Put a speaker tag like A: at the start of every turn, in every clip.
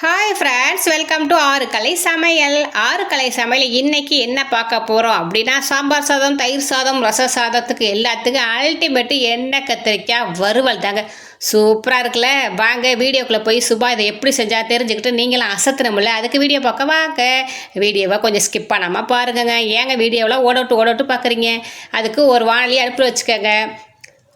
A: Hi friends welcome to ஆறு கலை சமையல். ஆறு கலை சமையல் இன்னைக்கு என்ன பார்க்க போகிறோம் அப்படின்னா சாம்பார் சாதம் தயிர் சாதம் ரச சாதத்துக்கு எல்லாத்துக்கும் அல்டிமேட்டு எண்ணெய் கத்திரிக்காய் வறுவல் தாங்க. சூப்பராக இருக்குல்ல? வாங்க வீடியோக்குள்ளே போய் சுபா இதை எப்படி செஞ்சால் தெரிஞ்சுக்கிட்டு நீங்களும் அசத்தணும்ல? அதுக்கு வீடியோ பார்க்க வாங்க. வீடியோவை கொஞ்சம் ஸ்கிப் பண்ணாமல் பாருங்கங்க. ஏங்க வீடியோவில் ஓடோட்டு ஓடோட்டு பார்க்குறீங்க? அதுக்கு ஒரு வானொலி அடுப்பில் வச்சுக்கோங்க.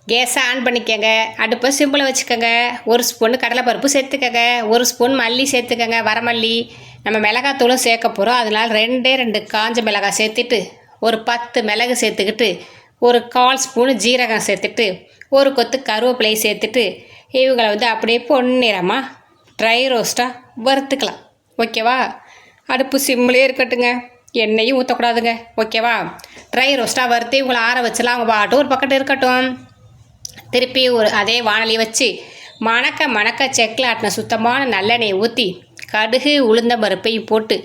A: கேஸை ஆன் பண்ணிக்கோங்க. அடுப்பை சிம்பிளை வச்சுக்கோங்க. ஒரு ஸ்பூன் கடலைப்பருப்பு சேர்த்துக்கோங்க. ஒரு ஸ்பூன் மல்லி சேர்த்துக்கோங்க. வரமல்லி. நம்ம மிளகாத்தூளும் சேர்க்க போகிறோம் அதனால் ரெண்டே ரெண்டு காஞ்ச மிளகாய் சேர்த்துட்டு ஒரு பத்து மிளகு சேர்த்துக்கிட்டு ஒரு கால் ஸ்பூனு ஜீரகம் சேர்த்துட்டு ஒரு கொத்து கருவேப்பிலையை சேர்த்துட்டு இவங்களை வந்து அப்படியே பொன்னிறமாக ட்ரை ரோஸ்ட்டாக வறுத்துக்கலாம். ஓகேவா? அடுப்பு சிம்மிலே இருக்கட்டுங்க. எண்ணெயும் ஊற்றக்கூடாதுங்க ஓகேவா? ட்ரை ரோஸ்ட்டாக வறுத்து இவங்களை ஆற வச்சுலாம் அவங்க பாட்டு ஒரு பக்கத்து இருக்கட்டும். திருப்பி ஒரு அதே வானொலி வச்சு மணக்க மணக்க செக்கில் ஆட்டின சுத்தமான நல்லெண்ணெயை ஊற்றி கடுகு உளுந்த பருப்பையும் போட்டு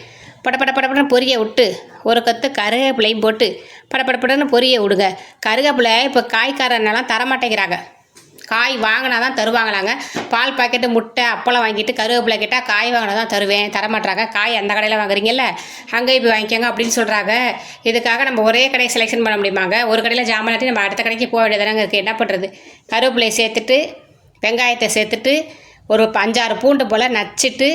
A: பட படப்படன்னு பொரிய விட்டு ஒரு கத்து கருவேப்பிலையும் போட்டு படப்படப்படன்னு பொரிய விடுங்க. கருவேப்பிலை இப்போ காய்க்காரனெல்லாம் தரமாட்டேங்கிறாங்க. காய் வாங்கினா தான் தருவாங்களாங்க. பால் பாக்கெட்டு முட்டை அப்பளம் வாங்கிட்டு கருவேப்பிலை கேட்டால் காய் வாங்கினா தான் தருவேன். தரமாட்டாங்க காய் அந்த கடையில் வாங்குறீங்கல்ல? அங்கே போய் வாங்கிக்கோங்க அப்படின்னு சொல்கிறாங்க இதுக்காக நம்ம ஒரே கடையை செலெக்ஷன் பண்ண முடியுமாங்க? ஒரு கடையில் ஜாமான் நம்ம அடுத்த கடைக்கு போக வேண்டியதானங்க இருக்குது என்ன பண்ணுறது கருவேப்பிலையை சேர்த்துட்டு வெங்காயத்தை சேர்த்துட்டு ஒரு அஞ்சாறு பூண்டு போல் நச்சிட்டு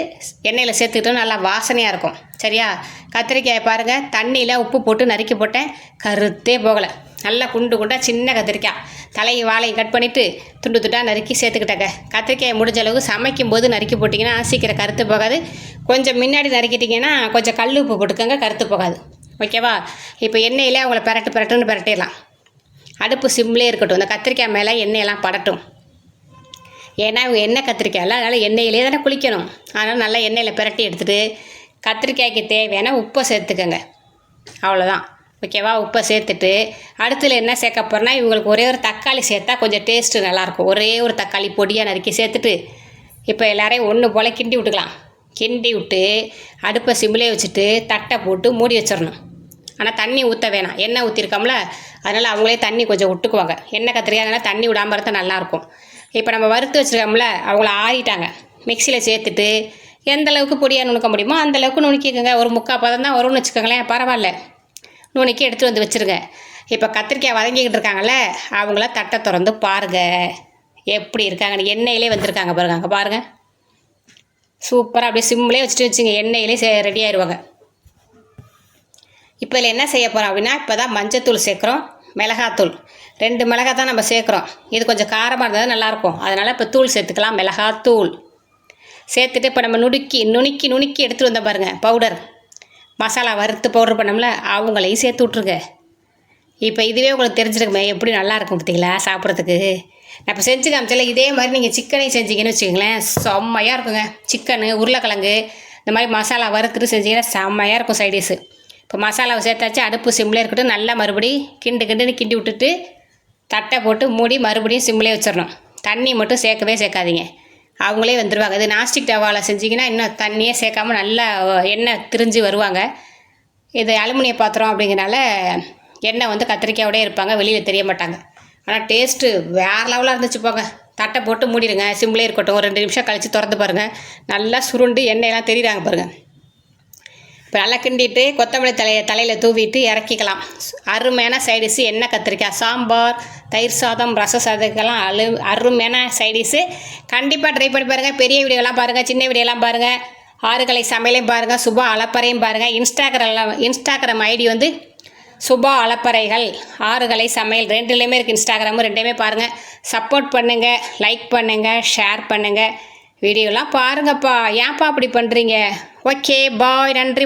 A: எண்ணெயில் சேர்த்துக்கிட்டோம் நல்லா வாசனையாக இருக்கும். சரியா? கத்திரிக்காயை பாருங்கள் தண்ணியில் உப்பு போட்டு நறுக்கி போட்டேன். கருத்தே போகலை. நல்லா குண்டு குண்டாக சின்ன கத்திரிக்காய். தலையும் வாழையும் கட் பண்ணிவிட்டு துண்டு துண்டாக நறுக்கி சேர்த்துக்கிட்டாங்க. கத்திரிக்காயை முடிஞ்ச அளவுக்கு சமைக்கும் போது நறுக்கி போட்டிங்கன்னா சீக்கிரம் கருத்து போகாது. கொஞ்சம் முன்னாடி நறுக்கிட்டிங்கன்னா கொஞ்சம் கல் உப்பு போட்டுக்கோங்க கருத்து போகாது. ஓகேவா? இப்போ எண்ணெயில் அவங்கள பரட்டு பரட்டுன்னு பரட்டிடலாம். அடுப்பு சிம்லே இருக்கட்டும். இந்த கத்திரிக்காய் மேலே எண்ணெயெல்லாம் படட்டும். ஏன்னா இவங்க எண்ணெய் கத்திரிக்காயில் அதனால் எண்ணெயிலே தானே குளிக்கணும். அதனால் நல்லா எண்ணெயில் பிரட்டி எடுத்துகிட்டு கத்திரிக்காய்க்கு தேவையான உப்பை சேர்த்துக்கோங்க. அவ்வளோதான் ஓகேவா உப்பை சேர்த்துட்டு அடுத்துல என்ன சேர்க்க போகிறேன்னா இவங்களுக்கு ஒரே ஒரு தக்காளி சேர்த்தா கொஞ்சம் டேஸ்ட்டு நல்லாயிருக்கும் ஒரே ஒரு தக்காளி பொடியாக நறுக்கி சேர்த்துட்டு இப்போ எல்லாரையும் ஒன்று போல் கிண்டி விட்டுக்கலாம். கிண்டி விட்டு அடுப்பை சிம்மிலே வச்சுட்டு தட்டை போட்டு மூடி வச்சிடணும். ஆனால் தண்ணி ஊற்ற வேணாம். எண்ணெய் ஊற்றிருக்கோம்ல அதனால் அவங்களே தண்ணி கொஞ்சம் விட்டுக்குவாங்க. எண்ணெய் கத்திரிக்காய் தண்ணி விடாமல் இருந்தால் நல்லாயிருக்கும் இப்போ நம்ம வறுத்து வச்சுருக்கோம்ல அவங்கள ஆறிட்டாங்க. மிக்சியில் சேர்த்துட்டு எந்த அளவுக்கு பொடியாக நுணுக்க முடியுமோ அந்தளவுக்கு நுணுக்கிக்கோங்க. ஒரு முக்கால் பதம் தான் வரும்னு வச்சுக்கோங்களேன் பரவாயில்ல. நுணுக்கி எடுத்துகிட்டு வந்து வச்சுருங்க. இப்போ கத்திரிக்காய் வதங்கிக்கிட்டு இருக்காங்கல்ல அவங்கள தட்டை திறந்து பாருங்கள் எப்படி இருக்காங்கன்னு. எண்ணெயிலே வந்திருக்காங்க பாருங்க அங்கே பாருங்கள் சூப்பராக அப்படியே சிம்லேயே வச்சுட்டு வச்சுங்க. எண்ணெயிலே ரெடி ஆயிடுவாங்க இப்போ இதில் என்ன செய்ய போகிறோம் அப்படின்னா இப்போ தான் மஞ்சத்தூள் சேர்க்குறோம் மிளகாத்தூள். ரெண்டு மிளகாய் தான் நம்ம சேர்க்குறோம். இது கொஞ்சம் காரமாக இருந்தால் நல்லாயிருக்கும். அதனால் இப்போ தூள் சேர்த்துக்கலாம் மிளகாத்தூள். சேர்த்துட்டு இப்போ நம்ம நுணுக்கி நுணுக்கி நுணுக்கி எடுத்துகிட்டு வந்தோம் பாருங்கள் பவுடர். மசாலா வறுத்து பவுடர் பண்ணோம்ல அவங்களையும் சேர்த்து விட்ருங்க இப்போ இதுவே உங்களுக்கு தெரிஞ்சிருக்குமே எப்படி நல்லா இருக்கும் பார்த்தீங்களா சாப்பிட்றதுக்கு? நான் இப்போ செஞ்சு காமிச்சல இதே மாதிரி நீங்கள் சிக்கனையும் செஞ்சீங்கன்னு வச்சுக்கோங்களேன் செம்மையாக இருக்குங்க. சிக்கனு உருளைக்கிழங்கு இந்த மாதிரி மசாலா வறுத்துட்டு செஞ்சீங்கன்னா செம்மையாக இருக்கும் சைடிஷு இப்போ மசாலாவை சேர்த்தாச்சு அடுப்பு சிம்லேயே இருக்கட்டும் நல்லா மறுபடி கிண்டு கிண்டுன்னு கிண்டி விட்டுட்டு தட்டை போட்டு மூடி மறுபடியும் சிம்லேயே வச்சிடணும். தண்ணி மட்டும் சேர்க்கவே சேர்க்காதீங்க. அவங்களே வந்துடுவாங்க இது நாஸ்டிக் டவாவில் செஞ்சிங்கன்னா இன்னும் தண்ணியே சேர்க்காம நல்லா எண்ணெய் திரிஞ்சு வருவாங்க. இது அலுமினிய பாத்திரம் அப்படிங்கிறனால எண்ணெய் வந்து கத்திரிக்காயோடய இருப்பாங்க வெளியில் தெரிய மாட்டாங்க. ஆனால் டேஸ்ட்டு வேறு லெவலாக இருந்துச்சு போங்க. தட்டை போட்டு மூடிடுங்க. சிம்லேயே இருக்கட்டும். ஒரு ரெண்டு நிமிஷம் கழித்து திறந்து பாருங்கள் நல்லா சுருண்டு எண்ணெயெல்லாம் தெரியுறாங்க பாருங்கள் இப்போ நல்லா கிண்டிட்டு கொத்தமல்லி தலையை தலையில் தூவிட்டு இறக்கிக்கலாம். அருமையான சைடிஷு எண்ணெய் கத்திரிக்காய்? சாம்பார் தயிர் சாதம் ரச சாதத்துக்கெல்லாம் அழு அருமையான சைடிஸு கண்டிப்பாக ட்ரை பண்ணி பாருங்கள் பெரிய வீடியோலாம் பாருங்கள் சின்ன வீடியோலாம் பாருங்கள் ஆறுகளை சமையலையும் பாருங்கள் சுபா அளப்பறையும் பாருங்கள் இன்ஸ்டாகிராம் இன்ஸ்டாகிராம் ஐடி வந்து சுபா அளப்பறைகள் ஆறுகளை சமையல் ரெண்டுலேயுமே இருக்குது இன்ஸ்டாகிராமும் ரெண்டுமே பாருங்கள் சப்போர்ட் பண்ணுங்கள் லைக் பண்ணுங்கள் ஷேர் பண்ணுங்கள் வீடியோலாம் பாருங்கப்பா. ஏன்ப்பா அப்படி பண்ணுறீங்க ஓகே பாய் நன்றி